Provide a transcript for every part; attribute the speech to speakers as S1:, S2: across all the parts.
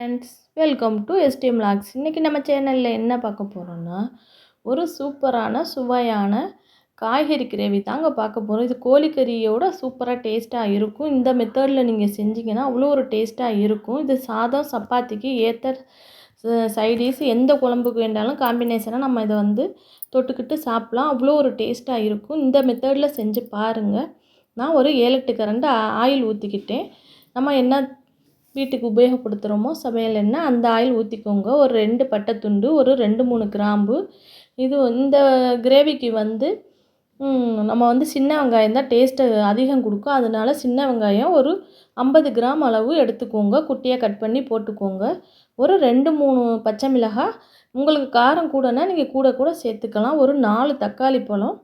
S1: Friends welcome to STM logs. இன்றைக்கி நம்ம சேனலில் என்ன பார்க்க போகிறோன்னா ஒரு சூப்பரான சுவையான காய்கறி கிரேவி தாங்க பார்க்க போகிறோம் இது கோழிக்கறியோட சூப்பராக டேஸ்ட்டாக இருக்கும். இந்த மெத்தடில் நீங்கள் செஞ்சிங்கன்னா அவ்வளோ ஒரு டேஸ்ட்டாக இருக்கும். இது சாதம் சப்பாத்திக்கு ஏற்ற சைடிஷ் எந்த குழம்புக்கு வேண்டாலும் காம்பினேஷனாக நம்ம இதை வந்து தொட்டுக்கிட்டு சாப்பிட்லாம். அவ்வளோ ஒரு டேஸ்ட்டாக இருக்கும். இந்த மெத்தடில் செஞ்சு பாருங்கள் நான் ஒரு ஏழு எட்டு கரண்டு ஆயில் ஊற்றிக்கிட்டேன் நம்ம என்ன வீட்டுக்கு உபயோகப்படுத்துகிறோமோ சமையல் எண்ணெய் அந்த ஆயில் ஊற்றிக்கோங்க ஒரு ரெண்டு பட்டை துண்டு ஒரு ரெண்டு மூணு கிராம்பு. இது இந்த கிரேவிக்கு வந்து நம்ம வந்து சின்ன வெங்காயம் தான் டேஸ்ட்டு அதிகம் கொடுக்கும். அதனால சின்ன வெங்காயம் ஒரு ஐம்பது கிராம் அளவு எடுத்துக்கோங்க. குட்டியாக கட் பண்ணி போட்டுக்கோங்க. ஒரு ரெண்டு மூணு பச்சை மிளகாய். உங்களுக்கு காரம் கூடனா நீங்கள் கூட கூட சேர்த்துக்கலாம். ஒரு நாலு தக்காளி பழம்.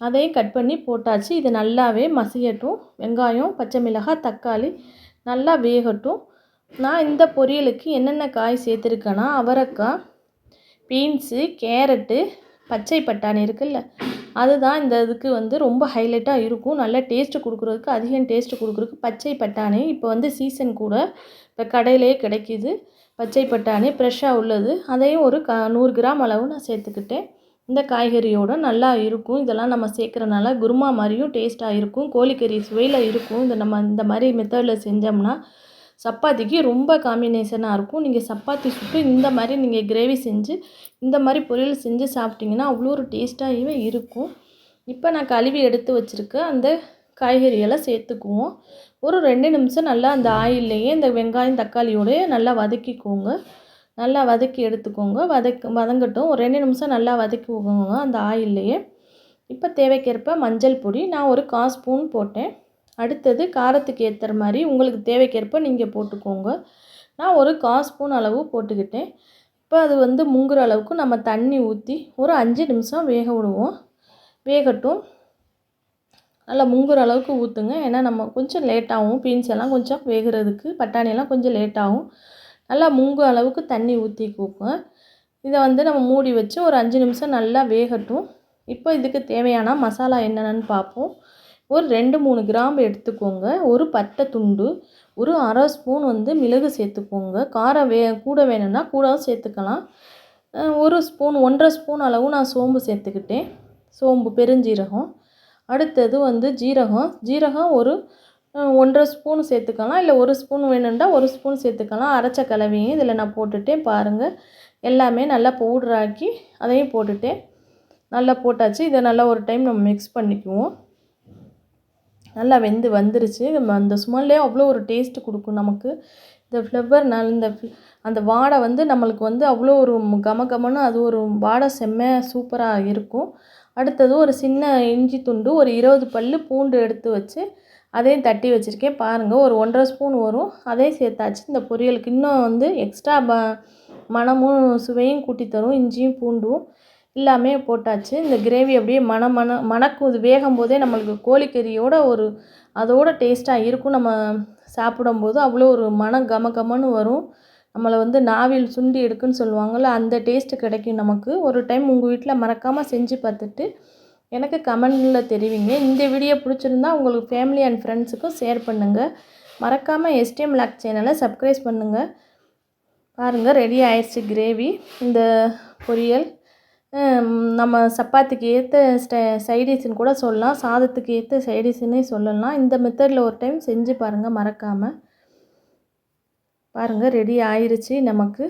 S1: அதையும் கட் பண்ணி போட்டாச்சு. இது நல்லாவே மசியட்டும். வெங்காயம் பச்சை மிளகாய் தக்காளி நல்லா வேகட்டும். நான் இந்த பொரியலுக்கு என்னென்ன காய் சேர்த்துருக்கேன்னா அவரைக்காய் பீன்ஸு கேரட்டு பச்சை பட்டாணி இருக்குல்ல அதுதான் இந்த இதுக்கு வந்து ரொம்ப ஹைலைட்டாக இருக்கும். நல்ல டேஸ்ட்டு கொடுக்குறதுக்கு அதிகம் டேஸ்ட்டு கொடுக்குறதுக்கு பச்சை பட்டாணி இப்போ வந்து சீசன் கூட இப்போ கடையிலே கிடைக்கிது. பச்சை பட்டாணி ஃப்ரெஷ்ஷாக உள்ளது. அதையும் ஒரு க நூறு கிராம் அளவு நான் சேர்த்துக்கிட்டேன். இந்த காய்கறியோடு நல்லா இருக்கும். இதெல்லாம் நம்ம சேர்க்குறனால குருமா மாதிரியும் டேஸ்ட்டாக இருக்கும். கோழிக்கறி சுவையில் இருக்கும். இந்த நம்ம இந்த மாதிரி மெத்தடில் செஞ்சோம்னா சப்பாத்திக்கு ரொம்ப காம்பினேஷனாக இருக்கும். நீங்கள் சப்பாத்தி சுட்டு இந்த மாதிரி நீங்கள் கிரேவி செஞ்சு இந்த மாதிரி பொரியல் செஞ்சு சாப்பிட்டிங்கன்னா அவ்வளோ ஒரு டேஸ்ட்டாகவே இருக்கும். இப்போ நான் கழுவி எடுத்து வச்சுருக்க அந்த காய்கறியெல்லாம் சேர்த்துக்குவோம். ஒரு ரெண்டு நிமிஷம் நல்லா அந்த ஆயில்லையே இந்த வெங்காயம் தக்காளியோடய நல்லா வதக்கிக்கோங்க. நல்லா வதக்கி எடுத்துக்கோங்க. வதக்க வதங்கட்டும். ஒரு ரெண்டு நிமிஷம் நல்லா வதக்கிக்கோங்க அந்த ஆயில்லையே. இப்போ தேவைக்கேற்ப மஞ்சள் பொடி. நான் ஒரு கால் ஸ்பூன் போட்டேன். அடுத்தது காரத்துக்கு ஏற்றுற மாதிரி உங்களுக்கு தேவைக்கேற்ப நீங்கள் போட்டுக்கோங்க. நான் ஒரு கால் ஸ்பூன் அளவு போட்டுக்கிட்டேன். இப்போ அது வந்து முங்குற அளவுக்கு நம்ம தண்ணி ஊற்றி ஒரு அஞ்சு நிமிஷம் வேக விடுவோம். வேகட்டும். நல்லா முங்குற அளவுக்கு ஊற்றுங்க ஏன்னா நம்ம கொஞ்சம் லேட்டாகும். பீன்ஸ் எல்லாம் கொஞ்சம் வேகிறதுக்கு பட்டாணியெல்லாம் கொஞ்சம் லேட்டாகும். நல்லா முங்கு அளவுக்கு தண்ணி ஊற்றிக்கோங்க இதை வந்து நம்ம மூடி வச்சு ஒரு அஞ்சு நிமிஷம் நல்லா வேகட்டும். இப்போ இதுக்கு தேவையான மசாலா என்னென்னு பார்ப்போம் ஒரு ரெண்டு மூணு கிராம்பு எடுத்துக்கோங்க. ஒரு பட்டை துண்டு ஒரு அரை ஸ்பூன் வந்து மிளகு சேர்த்துக்கோங்க. காரம் வே கூட வேணும்னா கூடவும் சேர்த்துக்கலாம். ஒரு ஸ்பூன் ஒன்றரை ஸ்பூன் அளவு நான் சோம்பு சேர்த்துக்கிட்டேன். சோம்பு பெருஞ்சீரகம். அடுத்தது வந்து ஜீரகம். ஜீரகம் ஒரு ஒன்றரை ஸ்பூன் சேர்த்துக்கலாம். இல்லை ஒரு ஸ்பூன் வேணும்னா ஒரு ஸ்பூன் சேர்த்துக்கலாம். அரைச்ச கலவையும் இதில் நான் போட்டுட்டேன் பாருங்கள் எல்லாமே நல்லா பவுட்ராக்கி அதையும் போட்டுட்டேன் நல்லா போட்டாச்சு. இதை நல்லா ஒரு டைம் நம்ம மிக்ஸ் பண்ணிக்குவோம். நல்லா வெந்து வந்துருச்சு. அந்த ஸ்மெல்லே அவ்வளோ ஒரு டேஸ்ட்டு கொடுக்கும் நமக்கு. இந்த ஃப்ளவர் நல் இந்த அந்த வாடை வந்து நம்மளுக்கு வந்து அவ்வளோ ஒரு கம கமன்னு அது ஒரு வாடை செம்ம சூப்பராக இருக்கும். அடுத்தது ஒரு சின்ன இஞ்சி துண்டு ஒரு இருபது பல் பூண்டு எடுத்து வச்சு அதையும் தட்டி வச்சுருக்கேன். பாருங்கள் ஒரு ஒன்றரை ஸ்பூன் வரும். அதையும் சேர்த்தாச்சு. இந்த பொரியலுக்கு இன்னும் வந்து எக்ஸ்ட்ரா ப மணமும் சுவையும் கூட்டி தரும். இஞ்சியும் பூண்டும் எல்லாமே போட்டாச்சு. இந்த கிரேவி அப்படியே மண மண மணக்கும். இது வேகும் போதே நம்மளுக்கு கோழிக்கறியோட ஒரு அதோட டேஸ்ட்டாக இருக்கும். நம்ம சாப்பிடும்போது அவ்வளோ ஒரு மனம் கம கமன்னு வரும். நம்மளை வந்து நாவில் சுண்டி எடுக்குன்னு சொல்லுவாங்கள்ல அந்த டேஸ்ட்டு கிடைக்கும் நமக்கு. ஒரு டைம் உங்கள் வீட்டில் மறக்காமல் செஞ்சு பார்த்துட்டு எனக்கு கமெண்டில் தெரிவிங்க. இந்த வீடியோ பிடிச்சிருந்தா உங்களுக்கு ஃபேமிலி அண்ட் ஃப்ரெண்ட்ஸுக்கும் ஷேர் பண்ணுங்கள் மறக்காமல் எஸ்டிஎம் லாக் சேனலை சப்ஸ்கிரைப் பண்ணுங்கள் பாருங்கள் ரெடி ஆயிடுச்சு கிரேவி இந்த பொரியல். நம்ம சப்பாத்திக்கு ஏற்ற ஸ்டை சைடிஷ்னு கூட சொல்லலாம். சாதத்துக்கு ஏற்ற சைடிஷ்னே சொல்லலாம். இந்த மெத்தடில் ஒரு டைம் செஞ்சு பாருங்கள் மறக்காமல் பாருங்கள் ரெடி ஆயிடுச்சு நமக்கு.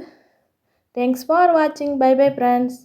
S1: தேங்க்ஸ் ஃபார் வாட்சிங் பை பை ஃப்ரெண்ட்ஸ்